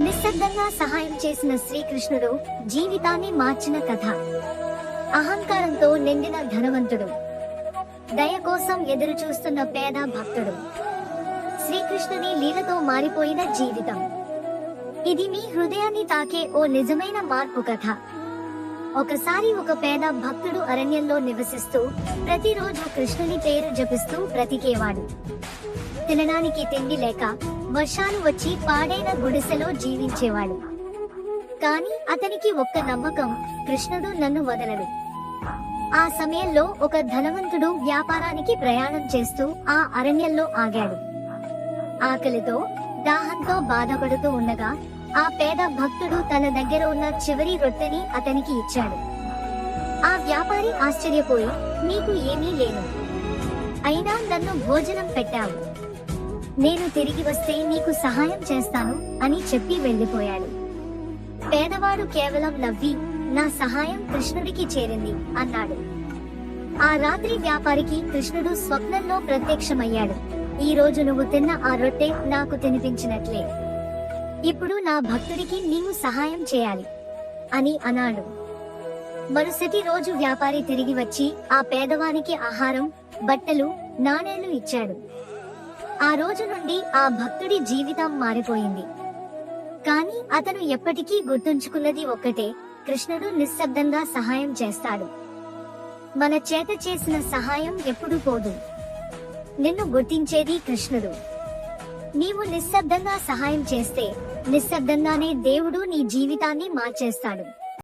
నిశ్శబ్దంగా సహాయం చేసిన శ్రీకృష్ణుడు జీవితాన్ని మార్చిన కథ. అహంకారంతో నిండిన ధనవంతుడు. దయ కోసం ఎదురు చూస్తున్న పేద భక్తుడు. శ్రీకృష్ణుని లీలతో మారిపోయిన జీవితం. ఇది మీ హృదయాన్ని తాకే ఓ నిజమైన మార్పు కథ. ఒకసారి ఒక పేద భక్తుడు అరణ్యంలో నివసిస్తూ ప్రతిరోజు కృష్ణుని పేరు జపిస్తూ బ్రతికేవాడు. తినడానికి తిండి లేక వర్షాలు వచ్చి పాడైన గుడిసెలో జీవించేవాడు. కాని అతనికి ఒక్క నమ్మకం కృష్ణుడు నన్ను వదలడు. ఆ సమయంలో ఒక ధనవంతుడు వ్యాపారానికి ప్రయాణం చేస్తూ ఆ అరణ్యంలో ఆగాడు. ఆకలితో దాహంతో బాధపడుతూ ఉండగా ఆ పేద భక్తుడు తన దగ్గర ఉన్న చివరి రొట్టెని అతనికి ఇచ్చాడు. ఆ వ్యాపారి ఆశ్చర్యపోయి నీకు ఏమీ లేదు. అయినా నన్ను భోజనం పెట్టావు. నేను తిరిగి వస్తే నీకు సహాయం చేస్తాను అని చెప్పి వెళ్ళిపోయాడు పేదవాడు కేవలం నవ్వి నా సహాయం కృష్ణుడికి చేరింది అన్నాడు. ఆ రాత్రి వ్యాపారికి కృష్ణుడు స్వప్నంలో ప్రత్యక్షమయ్యాడు. ఈ రోజు నువ్వు తిన్న ఆ రొట్టె నాకు తినిపించినట్లే. ఇప్పుడు నా భక్తుడికి నీవు సహాయం చేయాలి అని అన్నాడు. మరుసటి రోజు వ్యాపారి తిరిగి వచ్చి ఆ పేదవానికి ఆహారం బట్టలు నాణేలు ఇచ్చాడు. ఆ రోజు నుండి ఆ భక్తుడి జీవితం మారిపోయింది. కానీ అతను ఎప్పటికీ గుర్తుంచుకున్నది ఒక్కటే కృష్ణుడు నిశ్శబ్దంగా సహాయం చేస్తాడు. మన చేత చేసిన సహాయం ఎప్పుడు పోదు. నిన్ను గుర్తించేది కృష్ణుడు. నీవు నిశ్శబ్దంగా సహాయం చేస్తే నిశ్శబ్దంగానే దేవుడు నీ జీవితాన్ని మార్చేస్తాడు.